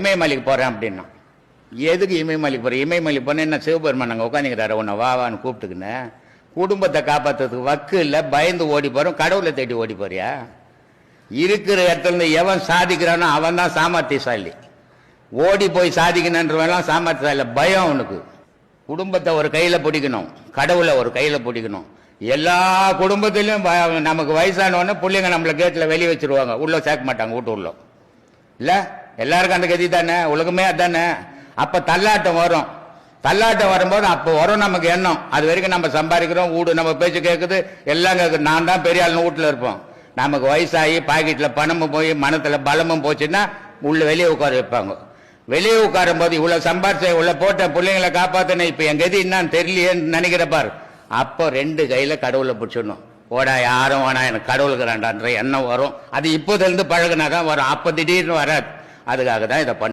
இமயமலைக்கு போகிறேன் அப்படின்னா. எதுக்கு இமயமலைக்கு போகிறேன் இமயமலைக்கு போனேன் என்ன சிவபெருமான் அங்கே உட்காந்துக்கிறாரு உன்னை வாவான்னு வான்னு குடும்பத்தை காப்பாற்றுறதுக்கு வக்கு இல்லை பயந்து ஓடி போகிறோம் கடவுளை தேடி ஓடி போறியா? இருக்கிற இடத்துல இருந்து எவன் சாதிக்கிறானோ அவன் தான் சாமர்த்தியசாலி. ஓடி போய் சாதிக்கணுன்றவெல்லாம் சாமர்த்தியசாலி பயம் அவனுக்கு. குடும்பத்தை ஒரு கையில் பிடிக்கணும் கடவுளை ஒரு கையில் பிடிக்கணும். எல்லா குடும்பத்திலையும் ப- நமக்கு வயசானவொன்னே பிள்ளைங்க நம்மள கேட்டில் வெளியே வச்சிருவாங்க உள்ளே சேர்க்க மாட்டாங்க வீட்டு உள்ள. இல்லை? எல்லாருக்கும் அந்த கதி தானே? உலகமே அதானே? அப்போ தள்ளாட்டம் வரும். தள்ளாட்டம் வரும்போது அப்போ வரும் நமக்கு எண்ணம். அது வரைக்கும் நம்ம சம்பாதிக்கிறோம் வீடு நம்ம பேச்சு கேட்குது எல்லாம் கேட்குது நான் தான் பெரிய ஆள் வீட்டில் இருப்போம். நமக்கு வயசாகி பாக்கெட்டில் பணமும் போய் மனத்தில் பலமும் போச்சுன்னா உள்ள வெளியே உட்கார வைப்பாங்க. வெளியே உட்காரும் போது இவ்வளோ சம்பாரிச்ச இவ்வளோ போட்ட பிள்ளைங்களை காப்பாத்தினேன் இப்போ என் கதி என்னன்னு தெரியலையேன்னு நினைக்கிறப்பார் அப்போ ரெண்டு கையில் கடவுளை பிடிச்சிடணும். ஓடா யாரும் வேணா எனக்கு கடவுளுக்குறான்டான்ற எண்ணம் வரும். அது இப்போதுலேருந்து பழகுனா தான் வரும். அப்போ திடீர்னு வராது. அதுக்காக தான் இதை பண்ண